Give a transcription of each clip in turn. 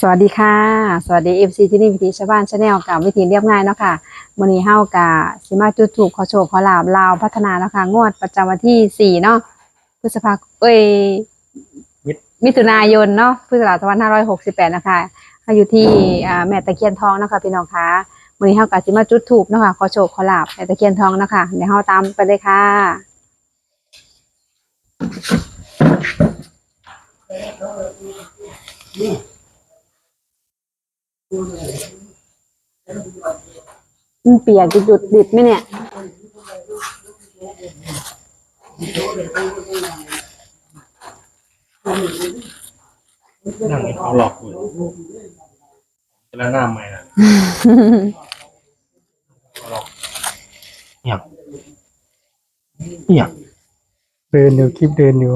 สวัสดีค่ะ สวัสดี FC ที่นี่วิธีชาวบ้านชาแนลกับวิธีเรียบง่ายเนาะค่ะวันนี้เฮากะสิมาจุดถูกขอโชคขอลาบลาวพัฒนาเนาะค่ะงวดประจำวันที่4เนาะพฤษภาเอ้ยมิถุมิถุนายนเนาะพุทธศักราช2568 นะคะก็อยู่ที่อ่าแม่ตะเคียนทองเนาะคะพี่น้องคะวันนี้เฮากะสิมาจุดถูกเนาะค่ะขอโชคขอลาบแม่ตะเคียนทองเนาะค่ะเดี๋ยวเฮาตามไปเลยค่ะ มันเปียกจะหยุดดิดไหมเนี่ย นั่งเขาหลอกอยู่แล้วหน้าใหม่นะหลอกเนี่ยเนี่ยเดินอยู่คลิปเดินอยู่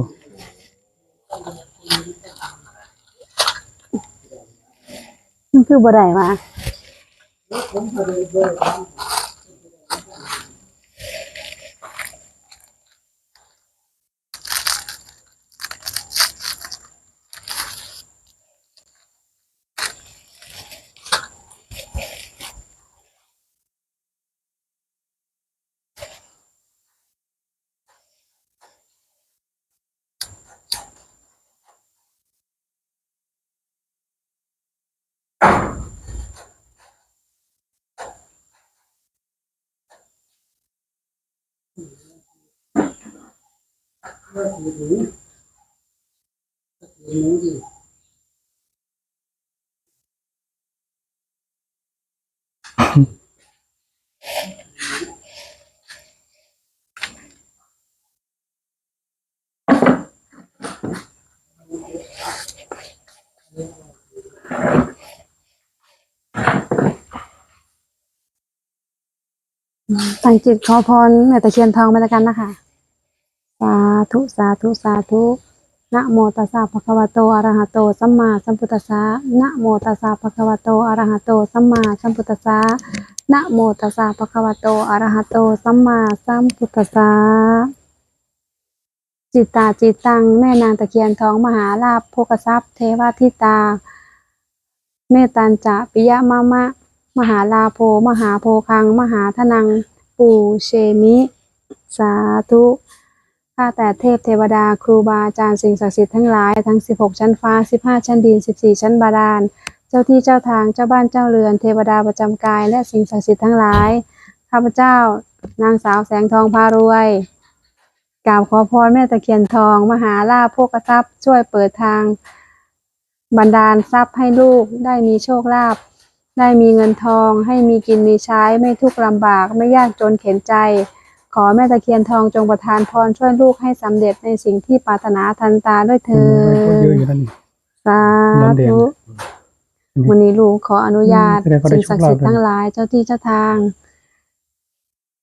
มันคือบ่ได้ มาตั้งจิตขอพรแม่ตะเคียนทองไปแล้วกันนะคะ สาธุสาธุสาธุนะโมตัสสะภะคะวะโตอะระหะโตสัมมาสัมพุทธัสสะนะโมตัสสะภะคะวะโตอะระหะโตสัมมาสัมพุทธัสสะนะโมตัสสะภะคะวะโตอะระหะโตสัมมาสัมพุทธัสสะจิตตาจิตตังแม่นางตะเคียนทองมหาลาภโภคทรัพย์ เทวทิตา เมตตัญจะปิยะมะมะ มหาลาโภมหาโพคัง มหาทนัง ปูเชมิ สาธุ ข้าแต่เทพเทวดาครูบาอาจารย์สิ่งศักดิ์สิทธิ์ทั้งหลายทั้ง 16 ชั้นฟ้า 15 ชั้นดิน 14 ชั้นบาดาล เจ้าที่เจ้าทางเจ้าบ้านเจ้าเรือนเทวดาประจำกายและสิ่งศักดิ์สิทธิ์ทั้งหลาย ข้าพเจ้า นางสาวแสงทองพารวยกราบขอพรแม่ตะเคียนทอง มหาลาภโภคทรัพย์ช่วยเปิดทางบันดาลทรัพย์ให้ลูกได้มีโชคลาภได้มีเงินทอง ให้มีกินมีใช้ไม่ทุกข์ลำบากไม่ยากจนเข็นใจ ขอแม่ตะเคียนทองจงประทานพรช่วยลูกให้สำเร็จในสิ่งที่ปรารถนาทันตาด้วยเถิคนเยอะดสาธุวันนี้ลูกขออนุญาตสิ่งศักดิ์สิทธิ์ทั้งหลายเจ้าที่เจ้าทาง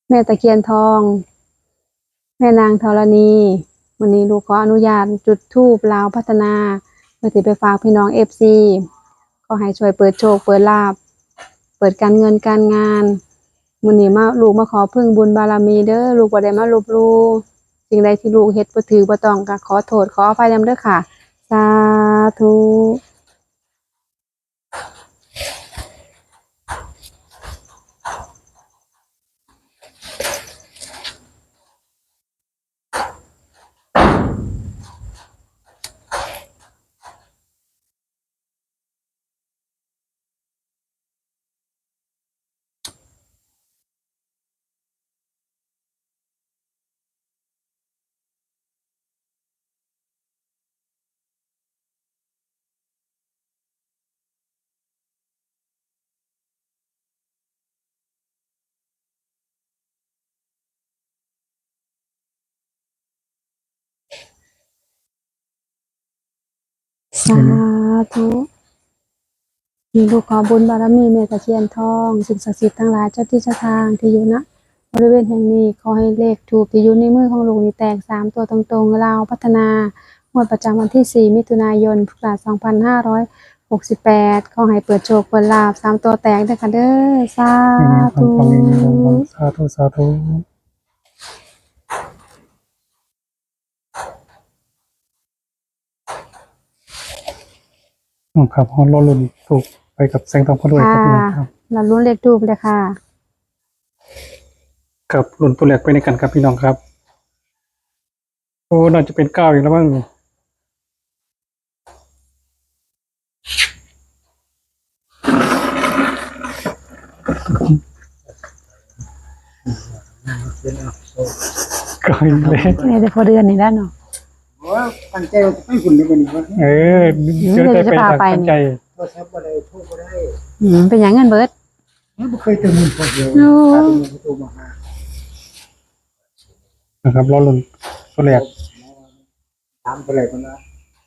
แม่ตะเคียนทอง แม่นางธรณี วันนี้ลูกขออนุญาตจุดธูปลาวพัฒนาเพื่อที่ไปฝากพี่น้องเอฟซีก็ให้ช่วยเปิดโชคเปิดลาบ เปิดการเงินการงาน มื้อนี้มาลูกมาขอพึ่งบุญบารมีเด้อลูกบ่ได้มาลบลู่สิ่งใดที่ลูกเฮ็ดบ่ถือบ่ต้องก็ขอโทษขออภัยนำเด้อค่ะ สาธุ สาธุมีลูกขอบุญบารมีเมตตาเคียนทองสิ่งศักดิ์สิทธิ์ทั้งหลายเจ้าที่เจ้าทางที่อยู่ณบริเวณแห่งนี้ขอให้เลขถูกที่อยู่ในมือของลูกนี่แตกสามตัวตรงๆลาวพัฒนางวดประจำวันที่ 4 มิถุนายนพุทธศักราช2568ขอให้เปิดโชคเปิดลาบสามตัวแตกด้วยค่ะเด้อสาแม่นางธุทำฟังเองฟังฟังสาธุสาธุ อืมครับฮอนรอลุ่นถูกไปกับแสงทองพระรวยครับพี่น้องครับ เราลุ้นเลขทูบเลยค่ะ กับลุ่นตัวแรกไปในกันครับพี่น้องครับ โอ้น่าจะเป็นเก้าอีกแล้วบ้างนี่เก้าอีกแล้วเนี่ยจะพอเดือนนี้แล้วเนาะ ว่าตั้งใจว่าจะไปหุ่นในวันนี้ว่าเออเดี๋ยวได้ไปเดี๋ยวจะพาทางไปตั้งใจโทรศัพท์บ่ได้โทรบ่ได้อืมเป็นอย่างเงินเบิร์ดมันบ่เคยเจอเงินพอเดียวโอ้ถ้าเป็นเงินประตูมาหานะครับรอลุ่นตัวแรกตามไปเลยคนละ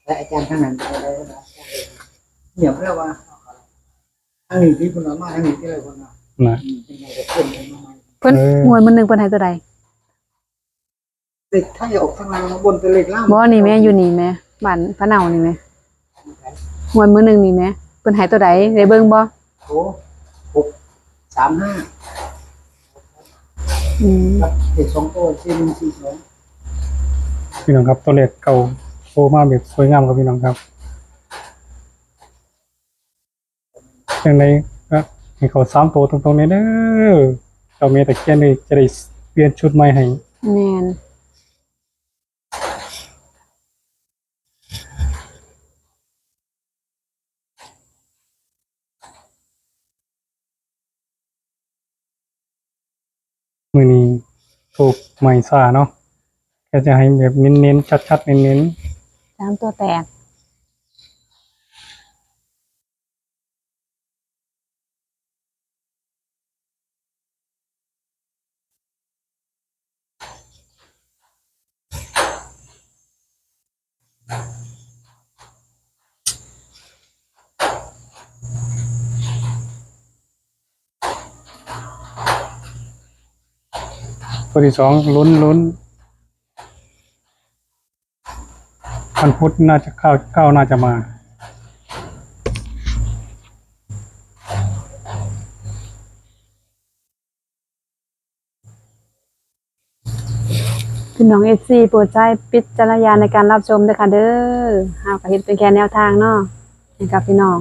และอาจารย์ทั้งนั้นไปได้นะเงียบแล้วว่าอันนี้ที่คนละมาอันนี้ที่อะไรคนละนะเป็นไงกับเพื่อนกันมาใหม่เพิ่นเออมวยมันหนึ่งเพิ่นให้ตัวใด เด็กถ้าอย่าออกทางล่างมาบนเป็นเลขล่างบ่นี่แม่อยู่นี่แม่บ้านพระเนานี่แม่มวยมือหนึ่งนี่แม่เพิ่นให้ตัวใดได้เบิ่งบ่โอ้หกสามห้าอืมครับเด็กสองตัวสี่หนึ่งสี่สองพี่น้องครับตัวแรกเก่าโตมาแบบสวยงามครับพี่น้องครับอย่างไรก็ให้เขาสามตัวตรงๆนี้เด้อเจ้าเมตะเคียนเลยจะได้เปลี่ยนชุดใหม่ให้แม่น มือนี้ ถูกใหม่ซ่าเนาะก็จะให้แบบเน้นๆชัดๆเน้นสามตัวแตก ตัวที่สองลุ้นลุ้นวันพุธน่าจะเข้าเก้าน่าจะมาพี่น้อง FC โปรดใช้ปิจารณญาณในการรับชมด้วยค่ะเด้อเฮากเฮ็ดเป็นแค่แนวทางเนาะให้กับพี่น้อง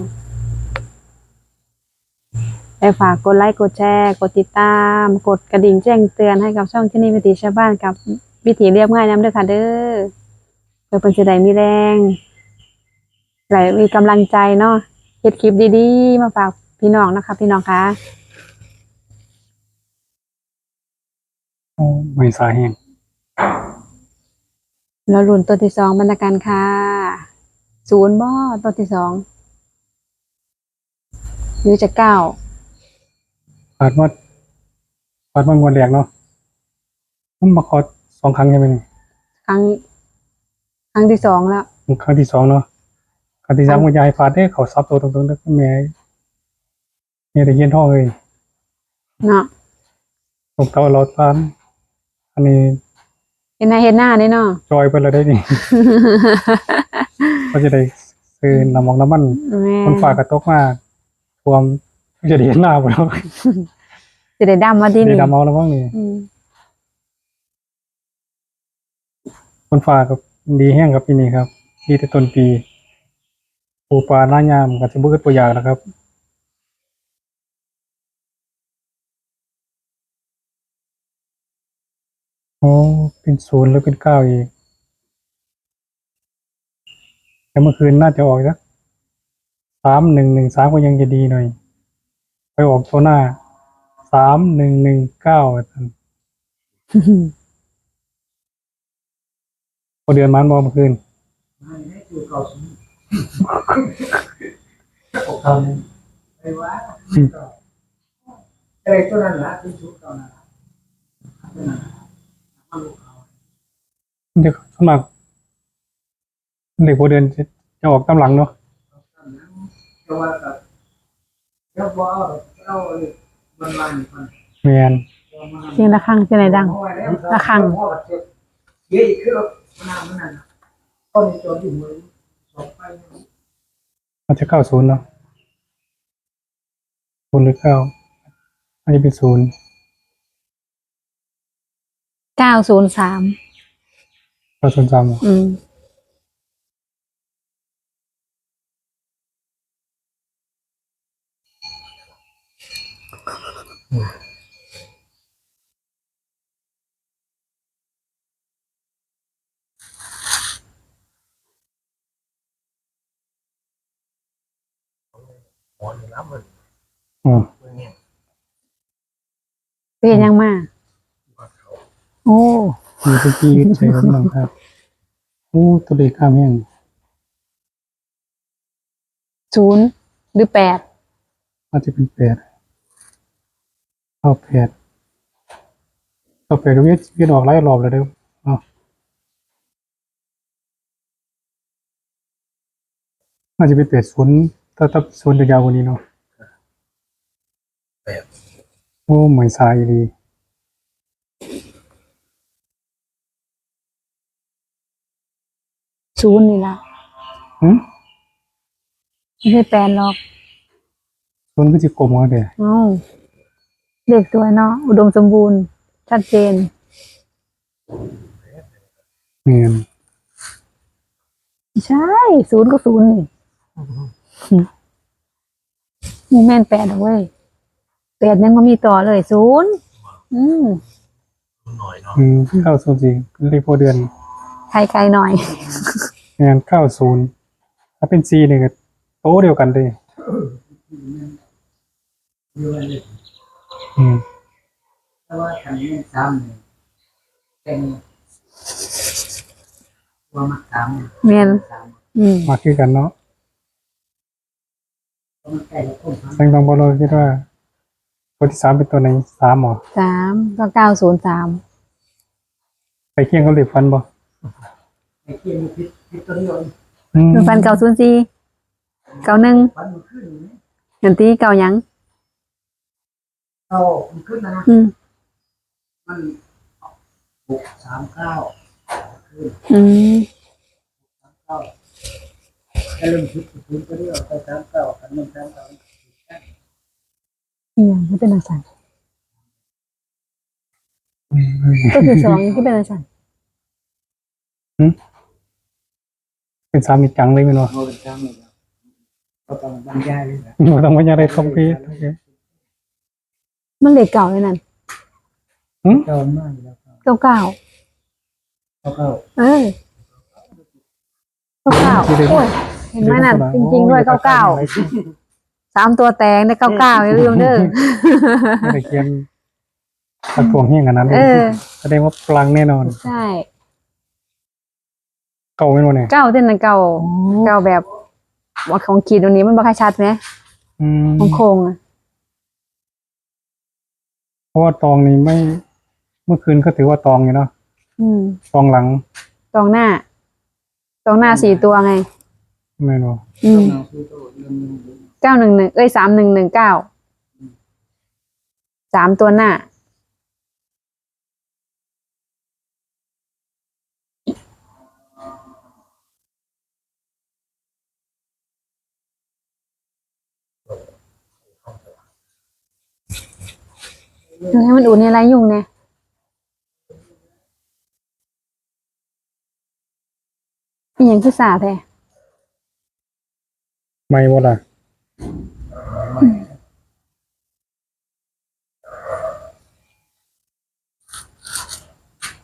ฝากกดไลค์กดแชร์กดติดตาม กดกระดิ่งแจ้งเตือนให้กับช่องที่นี่วิถีชาวบ้านกับวิถีเรียบง่ายน้ำเด้อค่ะเด้อเพื่อเป็นสิได้มีแรงไหลมีกำลังใจเนาะเฮ็ดคลิปดีๆ มาฝากพี่น้องนะคะ พี่น้องคะโอ้ใหม่ซ่าแห้งแล้วรุ่นตัวที่สองบรรณาการค่ะศูนย์บ่อตัวที่สองหรือจะเก้า ผ่านว่าผ่านว่างวดแรกเนาะมันมาขอสองครั้งใช่ไหมนี่ครั้ง ครั้งที่สองแล้วครั้งที่สองเนาะครั้งที่สามก็ยายฟาดได้เขาซับตัวตรงๆแล้วก็แม่แม่ตะเคียนทองเลยเนาะตกเตาลอดฟานอันนี้เห็นหน้าเห็นหน้านี่เนาะจอยไปแล้วได้นี่ก็จะได้ซื้อน้ำมองน้ำมัน แม่คนฝากกระตกมาทวม จะได้เห็นหน้าไปแล้วจะได้ดำมาที่ได้นี่ดำเอาแล้วบ้างนี่อืมคนฝากกับดีแห้งครับปีนี้ครับ ดีแต่ต้นปีปูปลาหน้ายามกับจะบุกตัวอย่างนะครับ โอ้เป็นศูนย์แล้วเป็นเก้าอีก แต่เมื่อคืนน่าจะออกสักสามหนึ่งหนึ่งสามก็ยังจะดีหน่อยไป ออกตัวหน้าสามหนึ่งหนึ่งเก้าพอเดือนมันบอเมื่อคืนไม่ให้คือเก่าสมออกทำไปว่าอะไรตัวนั้นละที่ชุดเก่านั่นละตัวนั้นล่ะมันลูกเขาเดี๋ยวสมัครเด็กพอเดือนจะจะออกตามหลังเนาะแต่ว่ากับ เจ้าบ่เอาเอาเลยมันมานี่มันแมนเสียงระฆังเสียงไหนดังระฆังเยอะอีกคือเรามันนานมันนานตอนนี้จอดอยู่มือสองไปมันจะเก้าศูนย์เนาะศูนย์หรือเก้าอันนี้เป็นศูนย์เก้าศูนย์สามเก้าศูนย์สามอืม รับมันอ๋อเมื่อเนี่ยเป็นยังมาว่าเขาโอ้มีตะกี้ใช้กับน้องครับโอ้ตัวเลขข้ามแห้งศูนย์หรือแปดอาจจะเป็นแปดเข้าแปดเข้าแปดตรงนี้ยืนออกไล่รอบแล้วเด้อเอาอาจจะเป็นแปดศูนย์ ถ้าถ้าศูนย์จะยาวกว่านี้เนาะแปดโอ้ไม่สายดีศูนย์นี่ละหืมไม่ใช่แปดหรอกศูนย์ก็จะกลมกันเด้เอ้าเลขตัวเนาะอุดมสมบูรณ์ ชัดเจนเนียนใช่ ศูนย์ก็ศูนย์นี่ มีแม่นแปดเอาเว้ยแปดยังก็มีต่อเลยศูนย์อืมหน่อยเนาะอืมเก้าศูนย์สี่เลขโพเดือนไกลๆหน่อยงานเก้าศูนย์ถ้าเป็นซีเนี่ยก็โต๊ะเดียวกันเลยอยู่อันนี้อืมแต่ว่าทางนี้ซ้ำเนี่ยเป็นว่ามักซ้ำเมียนซ้อืมมาคือกันเนาะ แสงบางบอลคิดว่าตัวที่สามเป็นตัวไหนสามเหรอสามก็เก้าศูนย์สามไปเคียงเขาเหล็กฟันบ่ไอ้เกี้ยมีพิษพิษตัวเดียวอืมหนึ่งพันเก้าศูนย์สี่เก้าหนึ่งฟันมันขึ้นอยู่นี่เงินตีเก้าหยังเอามันขึ้นนะนะอืมมันหกสามเก้าขึ้นอืมสามเก้า ถ้าเริ่มคิดถึงตัวเดียวไปสามเก้ากันหนึ่งสามเก้าอีหยังไม่เป็นอาจารย์ก็คือสองที่เป็นอาจารย์เป็นสามีจังเลยไม่รู้โมเป็นซ้ำเลยครับก็ต้องบรรยายเลยนะต้องมาอะไรต้องพีโอเคมันเลขเก่าเลยนั่นเก่ามากแล้วเก้าเก้าเขาเออเก้าเก้าโอ้ย เห็นไหมนั่นจริงๆด้วยเก้าเก้าสามตัวแตงในเก้าเก้าอย่าลืมเด้อไม่ได้เขียนตะทวงเฮี้ยงกันนั้นเออแสดงว่าปลังแน่นอน ใช่เก่าไม่รู้เนี่ยเก้าเต้นนั่นเก้าเก้าแบบว่าของขีดตรงนี้มันบ่ค่อยชัดไหมอืมของโครงอะเพราะว่าตองนี้ไม่ เมื่อคืนก็ถือว่าตองอยู่เนาะอืมตองหลังตรงหน้าตรงหน้าสี่ตัวไง ไม่รู้อืมเราคือตัวเรื่องนึงเก้าหนึ่งหนึ่งเอ้ยสามหนึ่งหนึ่งเก้าสามตัวหน้าเดี๋ยวให้มันอุ่นในไรยุ่งเนี่ยอหย่างคือสาแท้ ไม่หมดอะ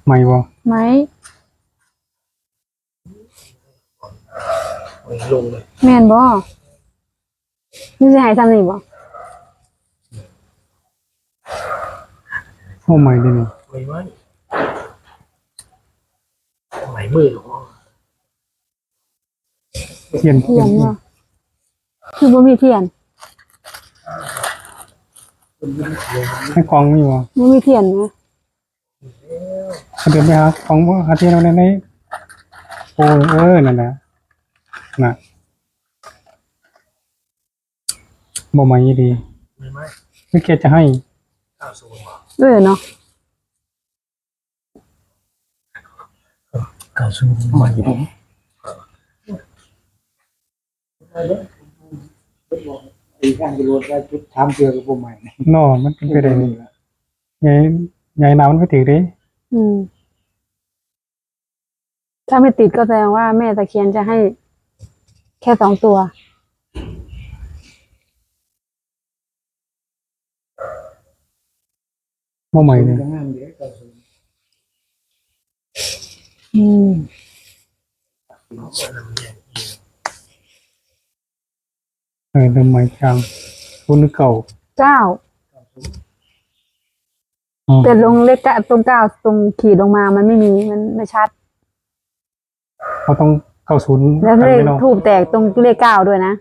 ไม่บ่ไหมไม่ลงเลยแม่นบ่นี่จะหายทำนี่บ่โอ้ไม่ดินี่ไม่ไหวไหนมือหรอเทียนเทียนบ่ คือบ่มีเทียนให้กองมีบ่บ่มีเทียนนะเดินไปหาของบ่หาเทียนเอาในในโอ้เออนั่นแหละน่ะบ่ไม่ดีไม่ไหวคือแกจะให้เก้าศูนย์หรอเออเนาะเก้าศูนย์ใหม่ ผมอีการกระโดดได้จุดทำเกลือกับผมใหม่นอมันเป็นไปได้นี่ใหญ่ใหญ่น้ำมันไปถึงเด้อืม ถ้าไม่ติดก็แสดงว่าแม่ตะเคียนจะให้ แค่สองตัว บ่ใหม่เลยยังงามเดี๋ยวก้าศูนย์อืม เออเริ่มใหม่จังคุณเก่าเก้าอ๋อแต่ลงเลขเก้าตรงเก้าตรงขีดลงมามันไม่มีมันไม่ชัด เขาต้องเก้าศูนย์แล้วกันเลขไม่เนาะทูบแตกตรงเลขเก้าด้วยนะ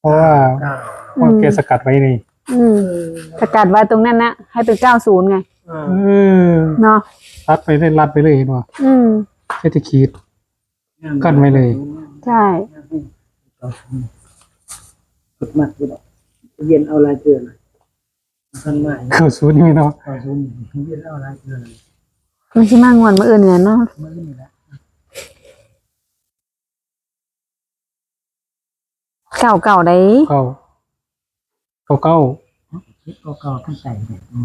เพราะว่าเก้าเพราะแกสกัดไว้นี่อืมสกัดไว้ตรงนั้นนะให้เป็นเก้าศูนย์ไงอ่าเออเนาะรัดไปเลยรัดไปเลยเห็นว่าอืมแค่จะขีดกั้นไว้เลย ใช่ เก้าศูนย์ กดมัดกูดอกเย็นเอาลายเกลือหน่อยขั้นใหม่เก้าศูนย์นี่เนาะเก้าศูนย์เย็นเอาลายเกลือหน่อยมันชิมางวนมาอื่นเนี่ยเนาะเมื่อนี่แหละเก่าเก่าได้เก้าเก้าเก้าคิดเก่าๆทั้งใส่แบบนี้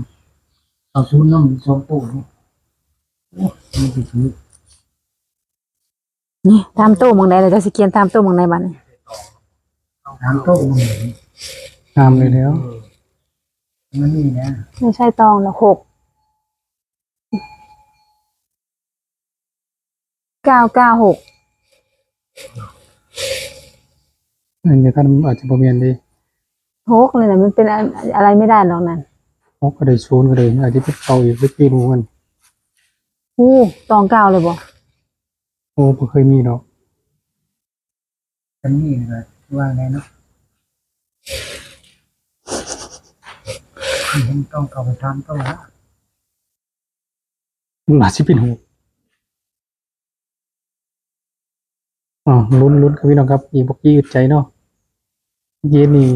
เก้าศูนย์น้องสองตู้นี่โอ้มันจะถือนี่ตามตู้หมองใดเลยจะสเกียนตามตู้หมองใดบ้าน ยถามตู้มันงามเลยแล้วมันนี่นะไม่ใช่ตองหรอกหกเก้าเก้าหกอันนี้ท่านอาจจะประเมียนดีหกเลยนะมันเป็นอะไรไม่ได้หรอกนั่นโอ้ก็ได้ศูนย์ก็เลยอาจจะเป็นเก้าอีกไม่กี่รู้มันอู้ตองเก้าเลยบ่โอ้ไม่เคยมีดอกมันนี่เลย ว่าไงเนาะเห็นต้องเข้าไปถามตู้ละมันอาจจะเป็นหกอ๋อลุ้นลุ้นครับพี่น้องครับอีบอกยี่อึดใจเนาะเย็นนี่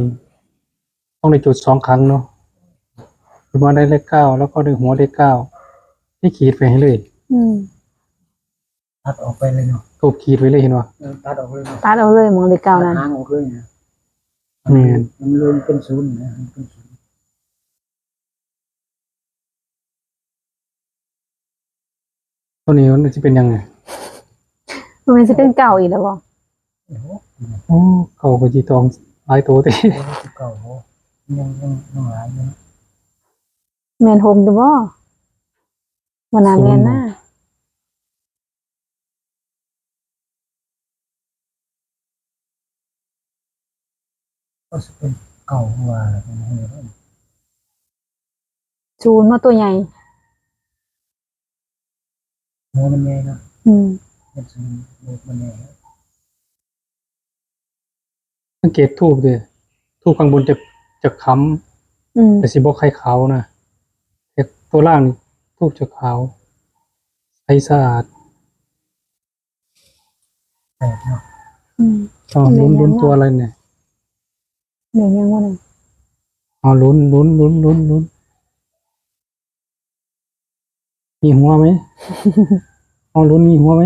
ต้องได้จุดสองครั้งเนาะคือว่าได้เลขเก้าแล้วก็ได้หัวเลขเก้าให้ขีดไปให้เลย อืม ตัดออกไปเลยเนาะตูบขีดไว้เลยเห็นว่าเออตัดออกเลยเนาะตัดเอาเลยหมองเลขเก้านั้นหางออกเลยนะแม่นมันรวมเป็นศูนย์นะมันเป็นศูนย์ตัวนี้มันจะเป็นยังไงมันจะเป็นเก่าอีกแล้วบ่โอ้โหโอ้เก่ากับจีตองหลายตัวเต้โอ้โหเก่าโหยังยังยังหลายอยู่นะแมนหกอยู่บ่วันนาแมนนะ ก็จะเป็นเก่าหัวอะไรเป็นเฮ้ยชูนมาตัวใหญ่หัวมันใหญ่เนาะอืมเป็นศูนย์โบกมันใหญ่สังเกตทูบเลยทูบข้างบนจะจะค้อืมำแต่สีบอกไข่ขาวนะแต่ตัวล่างนี่ทูบจะขาวใสสะอาดแปดเนาะอืมอ๋อลุ้นลุ้นตัวอะไรเนี่ยเหนื่อยยังวะเนี่ยอ๋อลุ้นลุ้นลุ้นลุ้นลุ้นมีหัวไหมอ๋อลุ้นมีหัวไหม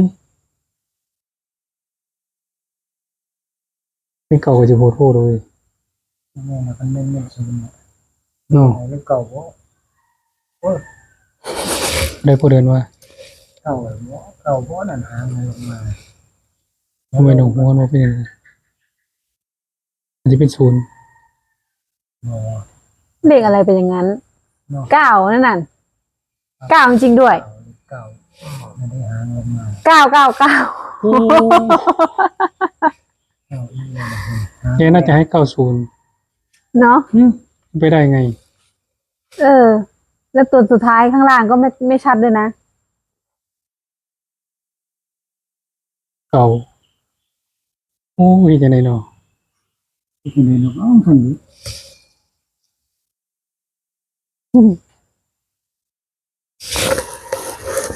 เป็นเก่าก็จะโหดโหดเลยแม่น่ะมันเป็นเป็นศูนย์เนาะเนาะหรือเก่าโหโอ้ยได้ผู้เดินว่าเก่าโหเก่าโหนั่นหางมันลงมาทำไมหนูหัวมันเป็นอย่างนั้นอันนี้เป็นศูนย์ เนาะเลขอะไรเป็นอย่างนั้นเนาะเก้านั่นน่ะเก้าจริงๆด้วยเก่าไม่ได้หางลงมาเก้าเก้าเก้าเก่าอีกเลยนะหางแกน่าจะให้เก้าศูนย์เนาะไปได้ไง เออ แล้วตัวสุดท้ายข้างล่างก็ไม่ไม่ชัดด้วยนะเก่า โอ้ยจะไหนเนาะ ที่คุณเห็นเนาะอ้าวคนนี้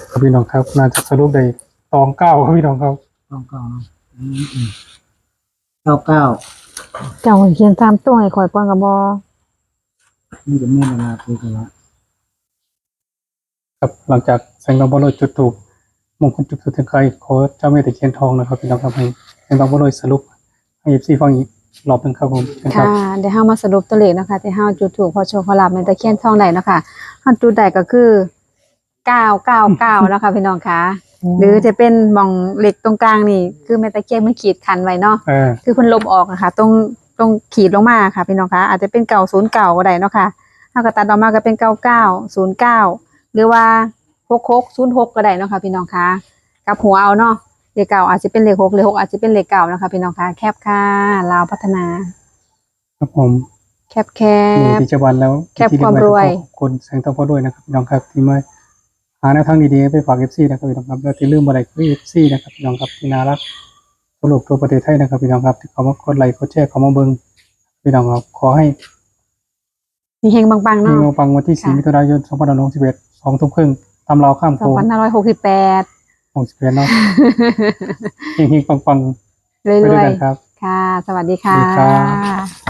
ครับพี่น้องครับ น่าจะสรุปได้ตองเก้าครับพี่น้องครับเก่าเก่าอืมอืมเก้าเก้าเจ้าเขียนตามตัวให้ข่อยก่อนกับบอนี่จะแม่เวลาคุยกันละครับหลังจากแสงดาวบอลลอยจุดถูกมงคลจุดสุดท้ายขอเจ้าแม่ตะเคียนทองนะครับ พี่น้องครับให้แสงดาวบอลลอยสรุปให้เอฟซีฟังอีก รอบหนึงครับผมนะครัค่ะบเดี๋ยวเฮามาสรุปตัวเลขนะคะที่เฮาจุดถูกพอโชว์ขอลับในตะเคียนทองได้เนาะคะเฮาจุดได้ก็คือเก้าเก้าเก้านะคะพี่น้องคะหรือจะเป็นหมองเหล็กตรงกลางนี่ คือแม่ตะเคียนมันขีดคันไว้เนาะเออคือเพิ่นลบออกนะคะตรงตรงขีดลงมาค่ะพี่น้องคะอาจจะเป็นเก่าศูนย์เก่าก็ได้เนาะค่ะถ้าก็ตัดออกมาก็เป็นเก้าเก้าศูนย์เก้าหรือว่าหกหกศูนย์หกก็ได้เนาะค่ะพี่น้องคะกลับหัวเอาเนาะ เลขเก่าอาจจะเป็นเลขหกเลขหกอาจจะเป็นเลขเก่านะคะพี่น้องคะแคบค่ะลาวพัฒนา ครับผมแคบแคมีบพิจวันแล้วแคปความรวยขอบคุณแสงทองพ่อด้วยนะครับพี่น้องครับที่มาหาแนวทางดีๆไปฝากเอฟซีนะครับพี่น้องครับแล้วที่ลืมอะไรคือเอฟซีนะครับพี่น้องครับที่น่ารักทั่วโลกทั่วประเทศไทยนะครับพี่น้องครับที่เขามากดไลค์กดแชร์เขามาเบิ่งพี่น้องครับขอให้ มีเฮงบางๆมีเนาะ มาฟังวันที่ ค่ะ 4 มิถุนายน 2561 2ทุ่มครึ่งตามเราวข้ามสโของงพันห้าร้อยหกสิบแปด 61เนาะเฮงๆปังๆเรื่ไปด้วยอยกันครับ ๆค่ะ สวัสดีค่ะ สวัสดีครับ